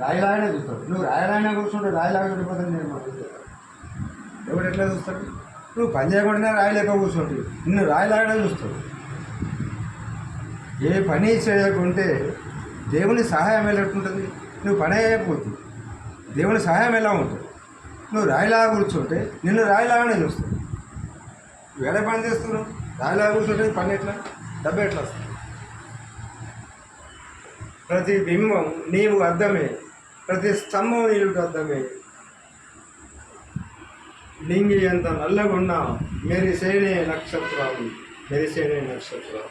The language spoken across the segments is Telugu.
రాయిలాగానే చూస్తాడు. నువ్వు రాయలాగానే కూర్చుంటే రాయిలాగా చూడిపోతుంది నేను మాకు ఎవడు ఎట్లా చూస్తాడు? నువ్వు పని చేయకుండానే రాయలేక కూర్చోండి నిన్ను రాయలాగానే చూస్తాడు. ఏ పని చేయకుంటే దేవుని సహాయం ఎలా ఉంటుంది? నువ్వు పని చేయకపోతుంది దేవుని సహాయం ఎలా ఉంటుంది? నువ్వు రాయిలాగా కూర్చుంటే నిన్ను రాయిలాగానే చూస్తాడు. వేరే పని చేస్తున్నావు? రాయిలాగా కూర్చుంటే పని ఎట్లా? డబ్బు ఎట్లా వస్తుంది? ప్రతి బింబం నీవు అర్థమే. ప్రతి స్తంభం నీళ్ళు అర్థమే లింగి ఎంత నల్లగున్నా మెరిసేనే నక్షత్రాలు మెరిసేనే నక్షత్రాలు.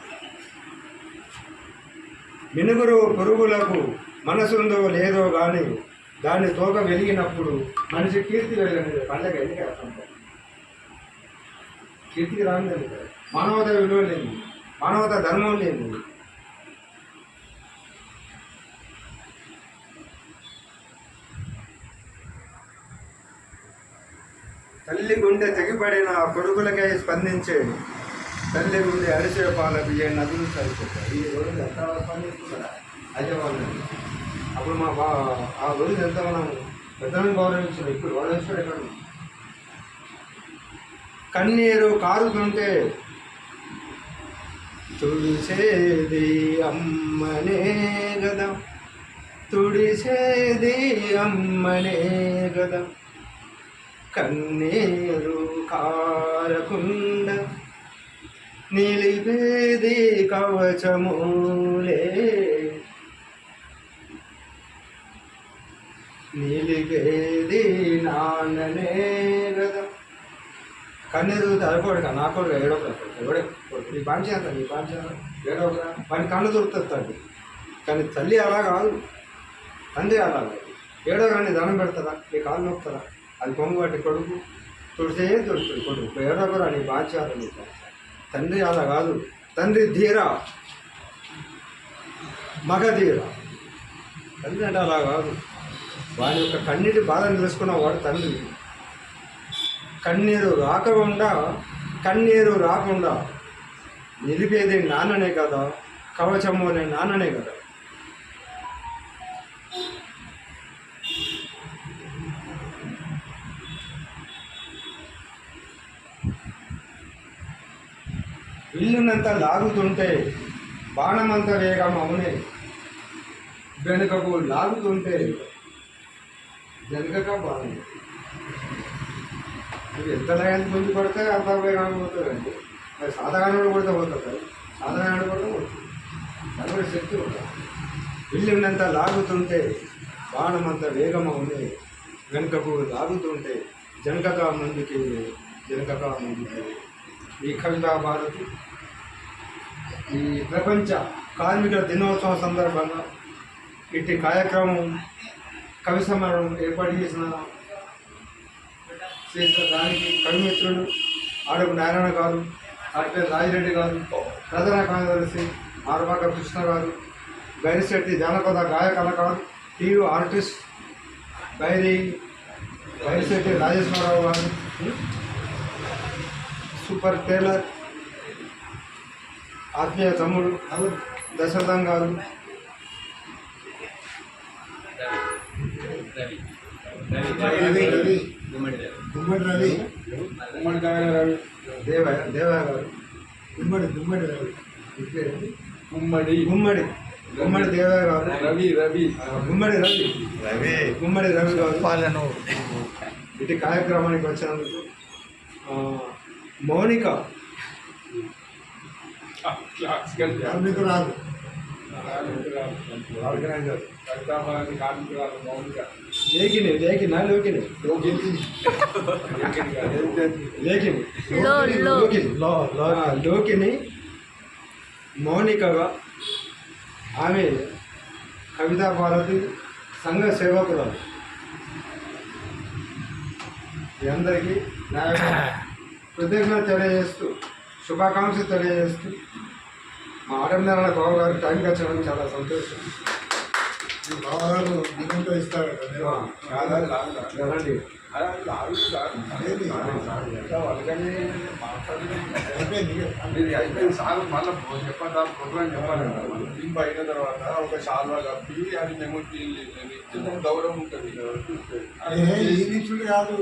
మినుగురు పురుగులకు మనసుందో లేదో కానీ దాని తోక వెలిగినప్పుడు మనిషి కీర్తి వెలిగినది పండగ ఎందుకు అర్థం కీర్తికి రాని మానవత విలువ లేదు మానవత ధర్మం లేదు తల్లి గుండె తెగిపడిన ఆ కొడుకులకై స్పందించేది తల్లి గుండె అరిసే పాల బియ్యం నదులు సరిపోతాయి. ఈ రోజు ఎంత స్పందిస్తున్నారా? అదే వాళ్ళు అప్పుడు మా బా ఆ రోజు ఎంత మనం పెద్దలను గౌరవించారు ఇప్పుడు గౌరవించాడు ఎక్కడ కన్నీరు కారుతుంటే తుడిసేది అమ్మనే గదా. తుడిసేది అమ్మనే గదా. కన్నీరు కారకుండ నిలిపేది కవచమూలే. నిలిపేది నాన్ననే కదా కన్నీరు తలపోడు నా కొడుకు ఏడో ఎవడే? నీ పని చేస్తా నీ పాంచి ఏడో వాని కన్ను దొరుకుతుంది. తండ్రి కానీ తల్లి అలా కాదు. తండ్రి అలా కాదు. ఏడో కానీ దండం పెడతారా నీ కాళ్ళు నొక్కుతారా అది కొంగు కొడుకు. తుడితే దొరుకుతుంది? కొడుకు ఏడో కూడా నీ బాధ్యత నీకు తండ్రి అలా కాదు. తండ్రి ధీర. మగ ధీర. తండ్రి అంటే అలా కాదు. వాని యొక్క కన్నీటి బాధను తెలుసుకున్న వాడు తండ్రి. కన్నీరు రాకుండా కన్నీరు రాకుండా నిలిపేది నాన్ననే కదా కవచము అనే నాన్ననే కదా. ఇల్లునంత లాగుతుంటే బాణమంత వేగం అవునే వెనుకకు లాగుతుంటే జనగక బాణం. మీరు ఎంత లయానికి ముందు పడితే అంత వేగంగా పోతుందండి మరి సాధారణ కొడితే పోతుంది సాధారణ కొడితే పోతుంది దాని శక్తి ఉంటుంది ఇల్లునంత లాగుతుంటే బాణమంత వేగం అవునే వెనుకకు లాగుతుంటే జనగక ముందుకి జనకక ముందుకి. ఈ కవితా భారతి ఈ ప్రపంచ కార్మికుల దినోత్సవం సందర్భంగా ఇట్టి కార్యక్రమం కవి సమ్మేళనం ఏర్పాటు చేసిన చేసిన దానికి కవిమిత్రులు ఆడపు నారాయణ గారు ఆడపే రాజిరెడ్డి గారు ప్రధాన కార్యదర్శి ఆర్వాక కృష్ణ గారు బైరిశెట్టి జానపద గాయ కళాకారు టీవీ ఆర్టిస్ట్ బైరి బైరిశెట్టి రాజేశ్వరరావు గారు సూపర్ టైలర్ ఆత్మీయ తమ్ముడు దశరథం గారు. రవి. రవి. గుమ్మడి రవి. ఉమ్మడి కాయల రవి. దేవ దేవ గారు. గుమ్మడి గుమ్మడి రవి. ఉమ్మడి గుమ్మడి. గుమ్మడి. దేవ గారు. రవి రవి. గుమ్మడి రవి. రవి. గుమ్మడి రవి గారు. పాలను. ఇటు కార్యక్రమానికి వచ్చినందుకు మౌనిక. కార్మికురాలు ఆర్గనైజర్ కవితాభారతి కార్మికురాలు మౌనిక లేఖిని లేఖినా లోకిని యోగిని లేఖిని లో, లో. లోకిని లో లో ఆ, లోకిని మౌనికగా ఆమె కవితా భారతి సంఘ సేవకురాలు మీ అందరికీ నా యొక్క కృతజ్ఞత తెలియజేస్తూ శుభాకాంక్షలు తెలియజేస్తూ మా ఆటంనారాయణ బాబు గారికి టైంకి వచ్చడం చాలా సంతోషం. మీ బావగారు మాట్లాడి అయిపోయింది సార్ మళ్ళీ చెప్పండి సార్ ప్రోగ్రామ్ చెప్పాలి కదా మనం లింక్ అయిన తర్వాత ఒక షాల్వా కప్పి అది మేము గౌరవం ఉంటుంది ఈ కాదు